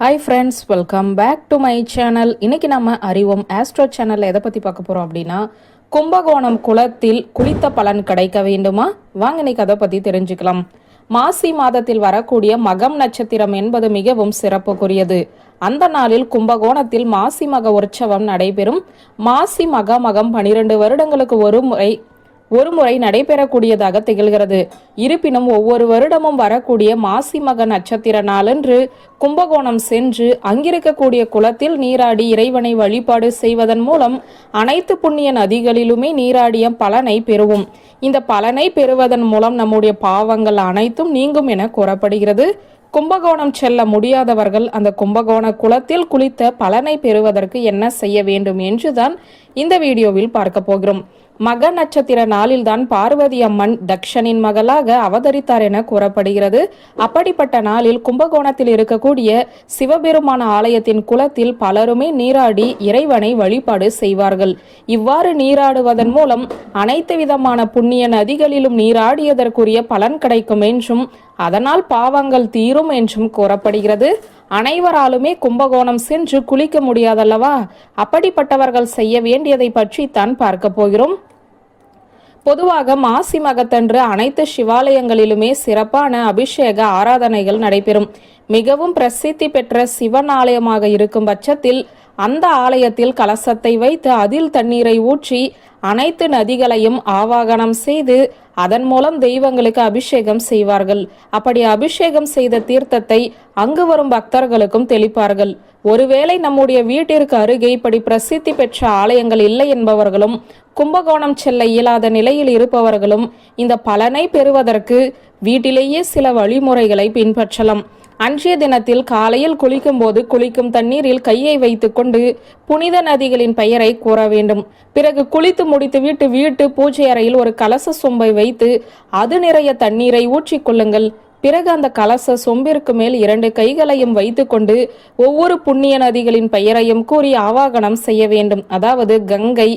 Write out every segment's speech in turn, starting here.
Hi friends welcome back to my channel இன்றைக்கி நம்ம அறிவோம் ஆஸ்ட்ரோ சேனலில் எதை பற்றி பார்க்க போகிறோம் அப்படின்னா கும்பகோணம் குளத்தில் குளித்த பலன் கிடைக்க வேண்டுமா? வாங்க இன்னைக்கு அதை பற்றி தெரிஞ்சுக்கலாம். மாசி மாதத்தில் வரக்கூடிய மகம் நட்சத்திரம் என்பது மிகவும் சிறப்புக்குரியது. அந்த நாளில் கும்பகோணத்தில் மாசி மக உற்சவம் நடைபெறும். மாசி மக மகம் பனிரெண்டு வருடங்களுக்கு ஒரு முறை ஒரு முறை நடைபெறக்கூடியதாக திகழ்கிறது. இருப்பினும் ஒவ்வொரு வருடமும் வரக்கூடிய மாசி மக நட்சத்திர நாளன்று கும்பகோணம் சென்று அங்கிருக்கக்கூடிய குளத்தில் நீராடி இறைவனை வழிபாடு செய்வதன் மூலம் அனைத்து புண்ணிய நதிகளிலுமே நீராடிய பலனை பெறுவோம். இந்த பலனை பெறுவதன் மூலம் நம்முடைய பாவங்கள் அனைத்தும் நீங்கும் என கூறப்படுகிறது. கும்பகோணம் செல்ல முடியாதவர்கள் அந்த கும்பகோண குளத்தில் குளித்த பலனை பெறுவதற்கு என்ன செய்ய வேண்டும் என்றுதான் இந்த வீடியோவில் பார்க்க போகிறோம். மக நட்சத்திர நாளில்தான் பார்வதி அம்மன் தக்ஷனின் மகளாக அவதரித்தார் என கூறப்படுகிறது. அப்படிப்பட்ட நாளில் கும்பகோணத்தில் இருக்கக்கூடிய சிவபெருமான ஆலயத்தின் குளத்தில் பலருமே நீராடி இறைவனை வழிபாடு செய்வார்கள். இவ்வாறு நீராடுவதன் மூலம் அனைத்து விதமான புண்ணிய நதிகளிலும் நீராடியதற்குரிய பலன் கிடைக்கும் என்றும் அதனால் பாவங்கள் தீரும் என்றும் கூறப்படுகிறது. அனைவராலுமே கும்பகோணம் சென்று குளிக்க முடியாதல்லவா? அப்படிப்பட்டவர்கள் செய்ய வேண்டியதை பற்றி தான் பார்க்க போகிறோம். பொதுவாக மாசி மகத்தன்று அனைத்து சிவாலயங்களிலுமே சிறப்பான அபிஷேக ஆராதனைகள் நடைபெறும். மிகவும் பிரசித்தி பெற்ற சிவன் ஆலயமாக இருக்கும் பட்சத்தில் அந்த ஆலயத்தில் கலசத்தை வைத்து அதில் தண்ணீரை ஊற்றி அனைத்து நதிகளையும் ஆவாகனம் செய்து அதன் மூலம் தெய்வங்களுக்கு அபிஷேகம் செய்வார்கள். அப்படி அபிஷேகம் செய்த தீர்த்தத்தை அங்கு வரும் பக்தர்களுக்கும் தெளிப்பார்கள். ஒருவேளை நம்முடைய வீட்டிற்கு அருகே இப்படி பிரசித்தி பெற்ற ஆலயங்கள் இல்லை என்பவர்களும் கும்பகோணம் செல்ல இயலாத நிலையில் இருப்பவர்களும் இந்த பலனை பெறுவதற்கு வீட்டிலேயே சில வழிமுறைகளை பின்பற்றலாம். அன்றைய தினத்தில் காலையில் குளிக்கும் போது குளிக்கும் தண்ணீரில் கையை வைத்துக்கொண்டு புனித நதிகளின் பெயரை கூற வேண்டும். பிறகு குளித்து முடித்துவிட்டு வீட்டு பூஜை அறையில் ஒரு கலச சொம்பை வைத்து அது நிறைய தண்ணீரை ஊற்றிக் கொள்ளுங்கள். பிறகு அந்த கலச சொம்பிற்கு மேல் இரண்டு கைகளையும் வைத்துக்கொண்டு ஒவ்வொரு புண்ணிய நதிகளின் பெயரையும் கூறி ஆவாகனம் செய்ய வேண்டும். அதாவது கங்கை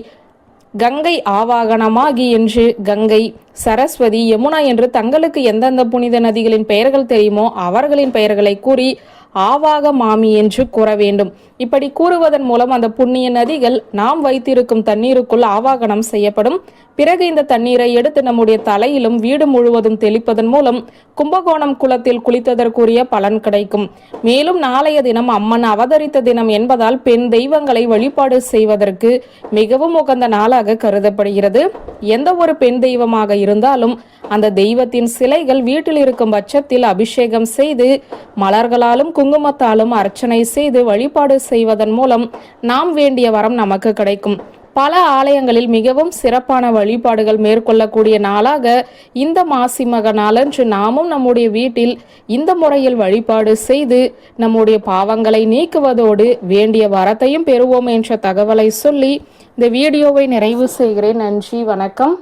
கங்கை ஆவாகனமாகி என்று கங்கை சரஸ்வதி யமுனா என்று தங்களுக்கு எந்தெந்த புனித நதிகளின் பெயர்கள் தெரியுமோ அவர்களின் பெயர்களை கூறி ஆவாக மாமி என்று கூற வேண்டும். இப்படி கூறுவதன் மூலம் அந்த புண்ணிய நதிகள் நாம் வைத்திருக்கும் தண்ணீருக்குள் ஆவாகனம் செய்யப்படும். பிறகு இந்த தண்ணீரை எடுத்து நம்முடைய தலையிலும் வீடு முழுவதும் தெளிப்பதன் மூலம் கும்பகோணம் குளத்தில் குளித்ததற்குரிய பலன் கிடைக்கும். மேலும் நாளைய தினம் அம்மன் அவதரித்த தினம் என்பதால் பெண் தெய்வங்களை வழிபாடு செய்வதற்கு மிகவும் உகந்த நாளாக கருதப்படுகிறது. எந்த ஒரு பெண் தெய்வமாக இருந்தாலும் அந்த தெய்வத்தின் சிலைகள் வீட்டில் இருக்கும் பட்சத்தில் அபிஷேகம் செய்து மலர்களாலும் குங்குமத்தாலும் அர்ச்சனை செய்து வழிபாடு செய்வதன் மூலம் நாம் வேண்டிய வரம் நமக்கு கிடைக்கும். பல ஆலயங்களில் மிகவும் சிறப்பான வழிபாடுகள் மேற்கொள்ளக்கூடிய நாளாக இந்த மாசி மக நாளன்று நாமும் நம்முடைய வீட்டில் இந்த முறையில் வழிபாடு செய்து நம்முடைய பாவங்களை நீக்குவதோடு வேண்டிய வரத்தையும் பெறுவோம் என்ற தகவலை சொல்லி இந்த வீடியோவை நிறைவு செய்கிறேன். நன்றி வணக்கம்.